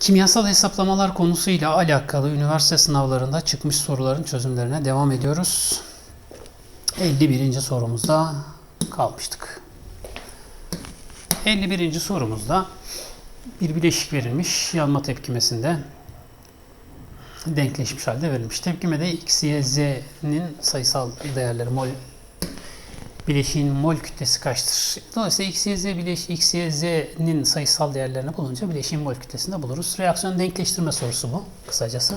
Kimyasal hesaplamalar konusuyla alakalı üniversite sınavlarında çıkmış soruların çözümlerine devam ediyoruz. 51. sorumuzda kalmıştık. 51. sorumuzda bir bileşik verilmiş yanma tepkimesinde denkleşmiş halde verilmiş. Tepkimede x, y, z'nin sayısal değerleri mol bileşiğin mol kütlesi kaçtır? Dolayısıyla x, bileş x, sayısal değerlerini bulunca bileşiğin mol kütlesini de buluruz. Reaksiyon denkleştirme sorusu bu kısacası.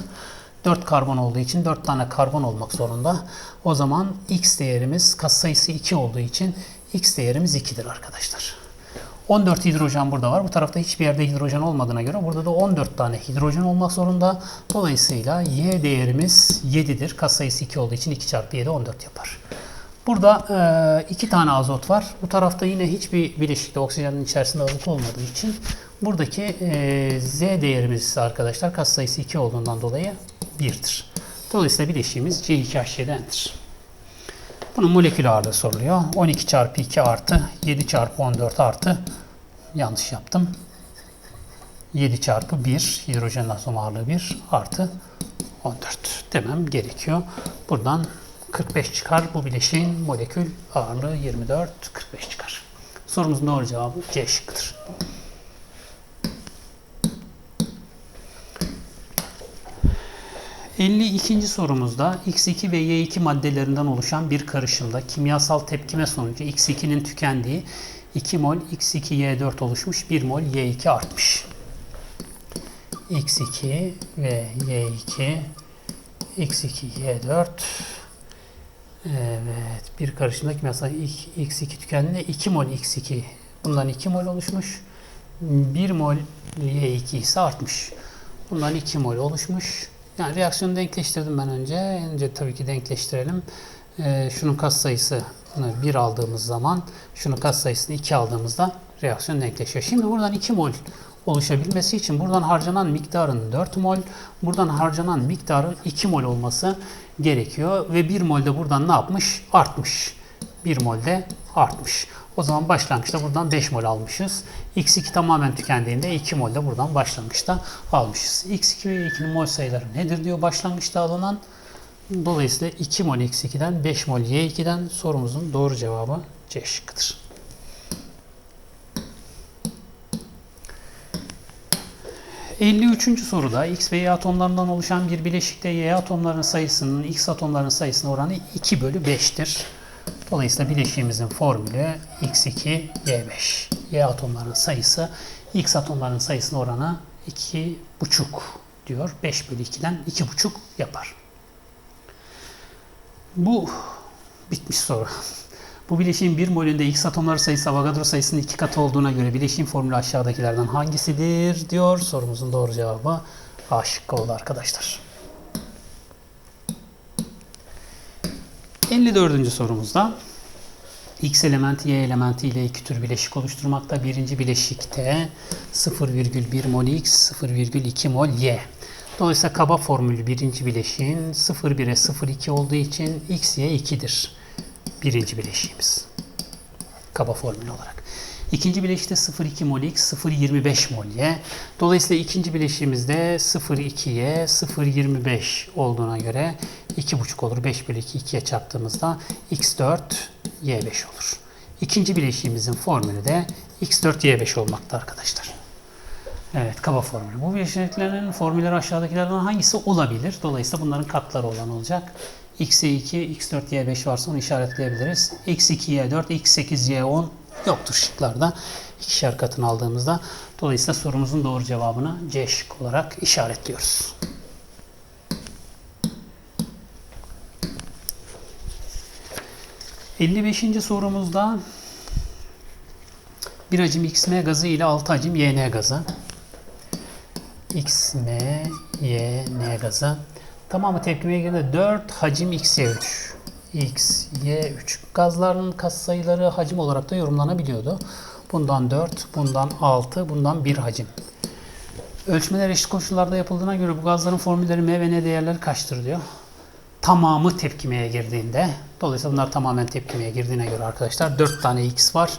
4 karbon olduğu için 4 tane karbon olmak zorunda. O zaman x değerimiz katsayısı 2 olduğu için x değerimiz 2'dir arkadaşlar. 14 hidrojen burada var. Bu tarafta hiçbir yerde hidrojen olmadığına göre burada da 14 tane hidrojen olmak zorunda. Dolayısıyla y değerimiz 7'dir. Katsayısı 2 olduğu için 2 çarpı 7 14 yapar. Burada e, iki tane azot var. Bu tarafta yine hiçbir bileşikte oksijenin içerisinde azot olmadığı için buradaki e, Z değerimiz arkadaşlar katsayısı 2 olduğundan dolayı 1'dir. Dolayısıyla bileşiğimiz C2H7'dendir. Bunun molekül ağırlığı soruluyor. 12 çarpı 2 artı 7 çarpı 14 artı yanlış yaptım. 7 çarpı 1 hidrojen atom ağırlığı 1 artı 14 demem gerekiyor. Buradan 45 çıkar. Bu bileşiğin molekül ağırlığı 24, 45 çıkar. Sorumuzun doğru cevabı C şıkkıdır. ikinci sorumuzda X2 ve Y2 maddelerinden oluşan bir karışımda kimyasal tepkime sonucu X2'nin tükendiği 2 mol X2Y4 oluşmuş, 1 mol Y2 artmış. X2 ve Y2 X2Y4 Evet, bir karışımda kimyasal X2 tükendiğinde 2 mol X2 bundan 2 mol oluşmuş. 1 mol Y2 ise artmış. Bundan 2 mol oluşmuş. Yani reaksiyonu denkleştirdim ben önce. Önce tabii ki denkleştirelim. Ee, şunun katsayısı 1 aldığımız zaman, şunun katsayısını 2 aldığımızda reaksiyon denkleşiyor. Şimdi buradan 2 mol oluşabilmesi için buradan harcanan miktarın 4 mol, buradan harcanan miktarın 2 mol olması gerekiyor. Ve 1 mol de buradan ne yapmış? Artmış. 1 mol de artmış. O zaman başlangıçta buradan 5 mol almışız. X2 tamamen tükendiğinde 2 mol de buradan başlangıçta almışız. X2 ve 2'nin mol sayıları nedir diyor başlangıçta alınan. Dolayısıyla 2 mol X2'den 5 mol Y2'den sorumuzun doğru cevabı C şıkkıdır. 53. soruda X ve Y atomlarından oluşan bir bileşikte Y atomlarının sayısının X atomlarının sayısına oranı 2 bölü 5'tir. Dolayısıyla bileşiğimizin formülü X2, Y5. Y atomlarının sayısı X atomlarının sayısına oranı 2,5 diyor. 5 bölü 2'den 2,5 yapar. Bu bitmiş soru. Bu bileşiğin bir molünde X atomları sayısı Avogadro sayısının iki katı olduğuna göre bileşiğin formülü aşağıdakilerden hangisidir diyor. Sorumuzun doğru cevabı A şıkkı oldu arkadaşlar. 54. sorumuzda X elementi Y elementi ile iki tür bileşik oluşturmakta. Birinci bileşikte 0,1 mol X, 0,2 mol Y. Dolayısıyla kaba formülü birinci bileşiğin 0,1'e 0,2 olduğu için X, Y 2'dir birinci bileşiğimiz. Kaba formül olarak. İkinci bileşikte 0,2 mol X, 0,25 mol Y. Dolayısıyla ikinci bileşiğimizde 0,2Y, 0,25 olduğuna göre 2,5 olur. 5 bölü 2 2'ye çarptığımızda X4, Y5 olur. İkinci bileşiğimizin formülü de X4, Y5 olmakta arkadaşlar. Evet, kaba formülü. Bu bileşiklerin formülleri aşağıdakilerden hangisi olabilir? Dolayısıyla bunların katları olan olacak. X2, X4, Y5 varsa onu işaretleyebiliriz. X2, Y4, X8, Y10 yoktur şıklarda. İkişer katını aldığımızda. Dolayısıyla sorumuzun doğru cevabını C şık olarak işaretliyoruz. ...55. sorumuzda... ...bir hacim XM gazı ile 6 hacim YN gazı... XM, YN gazı... Tamamı tepkimeye girdiğinde 4 hacim XY3. X, Y3. Gazların katsayıları hacim olarak da yorumlanabiliyordu. Bundan 4, bundan 6, bundan 1 hacim. Ölçmeler eşit koşullarda yapıldığına göre bu gazların formülleri M ve N değerleri kaçtır diyor. Tamamı tepkimeye girdiğinde, dolayısıyla bunlar tamamen tepkimeye girdiğine göre arkadaşlar 4 tane X var.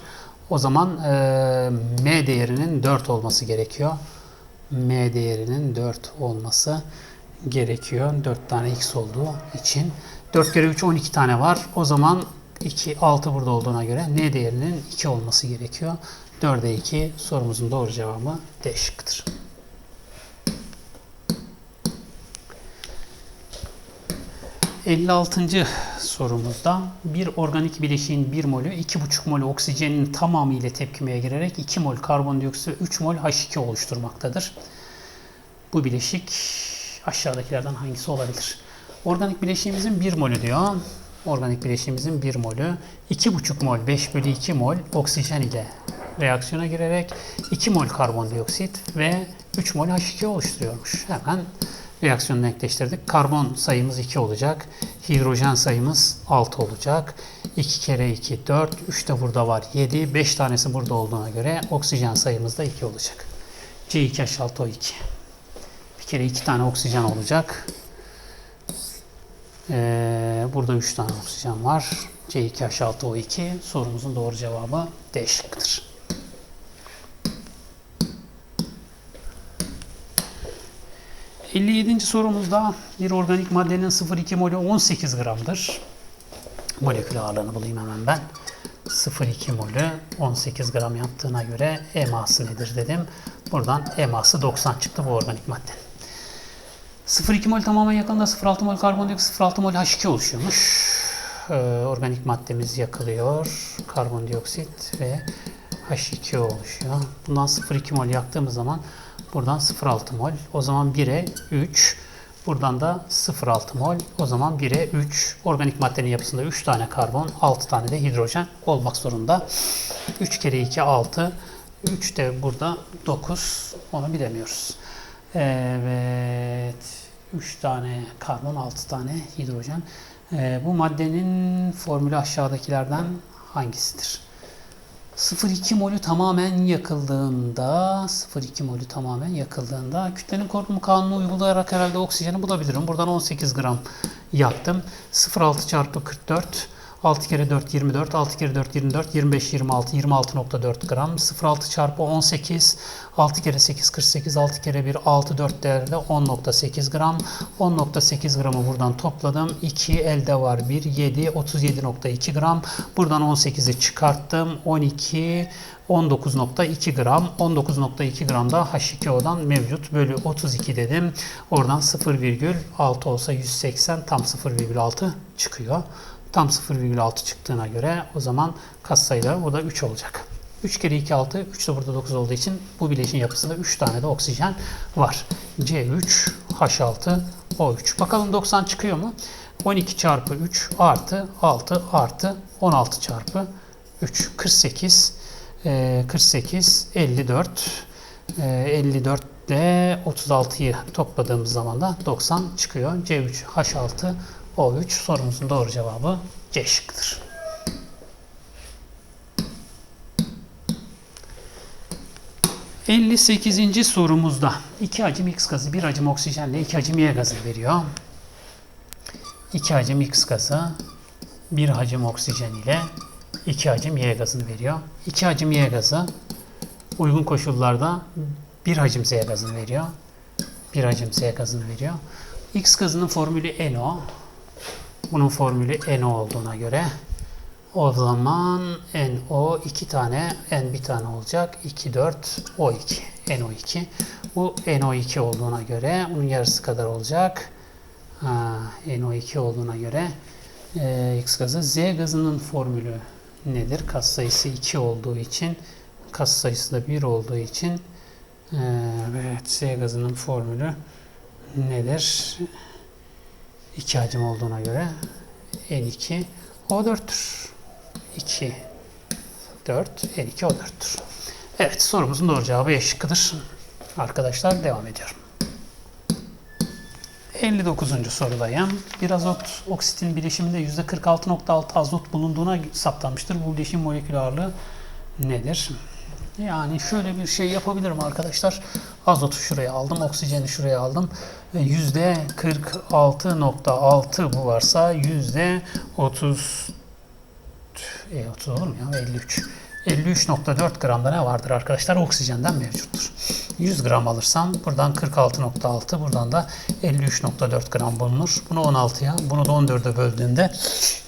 O zaman e, M değerinin 4 olması gerekiyor. M değerinin 4 olması gerekiyor. 4 tane X olduğu için. 4 kere 3 12 tane var. O zaman 2 6 burada olduğuna göre N değerinin 2 olması gerekiyor. 4'e 2 sorumuzun doğru cevabı D şıkkıdır. ...56. sorumuzda bir organik bileşiğin 1 molü 2,5 mol oksijenin tamamı ile tepkimeye girerek 2 mol karbondioksit ve 3 mol H2 oluşturmaktadır. Bu bileşik aşağıdakilerden hangisi olabilir? Organik bileşiğimizin 1 molü diyor. Organik bileşiğimizin 1 molü 2,5 mol 5 bölü 2 mol oksijen ile reaksiyona girerek 2 mol karbondioksit ve 3 mol H2 oluşturuyormuş. Hemen reaksiyonu denkleştirdik. Karbon sayımız 2 olacak. Hidrojen sayımız 6 olacak. 2 kere 2 4. 3 de burada var 7. 5 tanesi burada olduğuna göre oksijen sayımız da 2 olacak. C2H6O2. Kere 2 tane oksijen olacak. Ee, burada 3 tane oksijen var. C2H6O2 sorumuzun doğru cevabı D şıkkıdır. ...57. sorumuzda bir organik maddenin 0,2 molü 18 gramdır. Molekül ağırlığını bulayım hemen ben. 0,2 molü 18 gram yaptığına göre eması nedir dedim. Buradan eması 90 çıktı bu organik maddenin. 0,2 mol tamamen yakında 0,6 mol karbondioksit 0,6 mol H2 oluşuyormuş. Ee, organik maddemiz yakılıyor. Karbondioksit ve H2 oluşuyor. Bundan 0,2 mol yaktığımız zaman buradan 0,6 mol. O zaman 1'e 3. Buradan da 0,6 mol. O zaman 1'e 3. Organik maddenin yapısında 3 tane karbon, 6 tane de hidrojen olmak zorunda. 3 kere 2 6. 3 de burada 9. Onu bilemiyoruz. Evet. 3 tane karbon, 6 tane hidrojen. Ee, bu maddenin formülü aşağıdakilerden hangisidir? 0,2 molü tamamen yakıldığında 0,2 molü tamamen yakıldığında kütlenin korunumu kanunu uygulayarak herhalde oksijeni bulabilirim. Buradan 18 gram yaktım. 0,6 çarpı 44 6 kere 4 24, 6 kere 4 24, 25 26, 26.4 gram. 0,6 çarpı 18, 6 kere 8 48, 6 kere 1 6, 4 değerde 10.8 gram. 10.8 gramı buradan topladım. 2 elde var 1, 7, 37.2 gram. Buradan 18'i çıkarttım. 12, 19.2 gram. 19.2 gram da H2O'dan mevcut. Bölü 32 dedim. Oradan 0,6 olsa 180 tam 0,6 çıkıyor. Tam 0,6 çıktığına göre o zaman katsayıları burada 3 olacak. 3 kere 2 6, 3 de burada 9 olduğu için bu bileşin yapısında 3 tane de oksijen var. C3, H6, O3. Bakalım 90 çıkıyor mu? 12 çarpı 3 artı 6 artı 16 çarpı 3. 48, 48, 54, 54 de 36'yı topladığımız zaman da 90 çıkıyor. C3, H6, O3 sorumuzun doğru cevabı C şıkkıdır. ...58. sorumuzda... ...2 hacim X gazı, 1 hacim oksijenle 2 hacim Y gazı veriyor. 2 hacim X gazı... ...1 hacim oksijen ile... ...2 hacim Y gazını veriyor. 2 hacim Y gazı... ...uygun koşullarda... ...1 hacim Z gazını veriyor. 1 hacim Z gazını veriyor. X gazının formülü NO. Bunun formülü NO olduğuna göre o zaman NO 2 tane, N bir tane olacak. 2, 4, O2. NO2. Bu NO2 olduğuna göre bunun yarısı kadar olacak. Ha, NO2 olduğuna göre e, X gazı. Z gazının formülü nedir? Kat sayısı 2 olduğu için kat sayısı da 1 olduğu için e, evet Z gazının formülü nedir? 2 hacim olduğuna göre N2 O4'tür. 2 4 N2 O4'tür. Evet sorumuzun doğru cevabı E şıkkıdır. Arkadaşlar devam ediyorum. 59. sorudayım. Bir azot oksitin bileşiminde %46.6 azot bulunduğuna saptanmıştır. Bu bileşim molekül ağırlığı nedir? Yani şöyle bir şey yapabilirim arkadaşlar. Azotu şuraya aldım, oksijeni şuraya aldım. Yüzde 46.6 bu varsa yüzde 30 e, 30 olur mu ya? 53. 53.4 gramda ne vardır arkadaşlar? Oksijenden mevcuttur. 100 gram alırsam buradan 46.6 buradan da 53.4 gram bulunur. Bunu 16'ya bunu da 14'e böldüğümde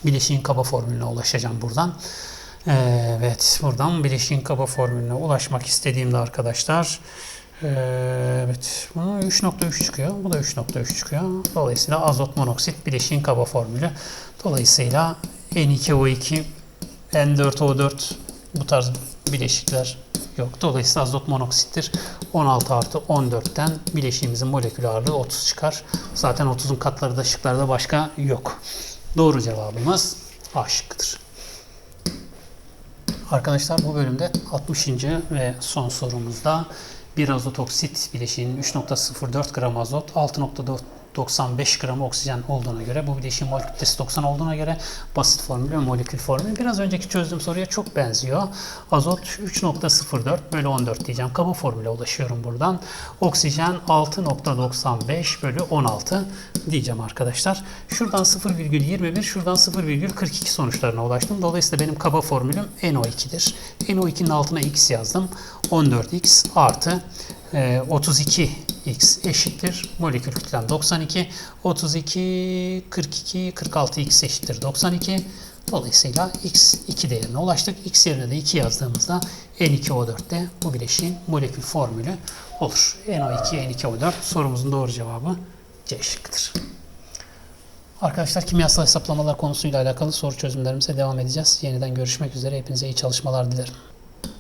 bileşiğin kaba formülüne ulaşacağım buradan. Evet buradan bileşiğin kaba formülüne ulaşmak istediğimde arkadaşlar Evet, bunu 3.3 çıkıyor. Bu da 3.3 çıkıyor. Dolayısıyla azot monoksit bileşiğin kaba formülü. Dolayısıyla N2O2, N4O4 bu tarz bileşikler yok. Dolayısıyla azot monoksittir. 16 artı 14'ten bileşiğimizin molekül ağırlığı 30 çıkar. Zaten 30'un katları da şıklarda başka yok. Doğru cevabımız A şıkkıdır. Arkadaşlar bu bölümde 60. ve son sorumuzda bir azot oksit bileşiğinin 3.04 gram azot, 6.95 gram oksijen olduğuna göre bu bileşiğin mol kütlesi 90 olduğuna göre basit formülü ve molekül formülü biraz önceki çözdüğüm soruya çok benziyor. Azot 3.04 bölü 14 diyeceğim. Kaba formüle ulaşıyorum buradan. Oksijen 6.95 bölü 16 diyeceğim arkadaşlar. Şuradan 0,21 şuradan 0,42 sonuçlarına ulaştım. Dolayısıyla benim kaba formülüm NO2'dir. NO2'nin altına X yazdım. 14X artı 32X eşittir. Molekül kütlem 92. 32, 42, 46X eşittir 92. Dolayısıyla X 2 değerine ulaştık. X yerine de 2 yazdığımızda N2O4'te bu bileşiğin molekül formülü olur. NO2, N2O4 sorumuzun doğru cevabı C şıkkıdır. Arkadaşlar kimyasal hesaplamalar konusuyla alakalı soru çözümlerimize devam edeceğiz. Yeniden görüşmek üzere. Hepinize iyi çalışmalar dilerim.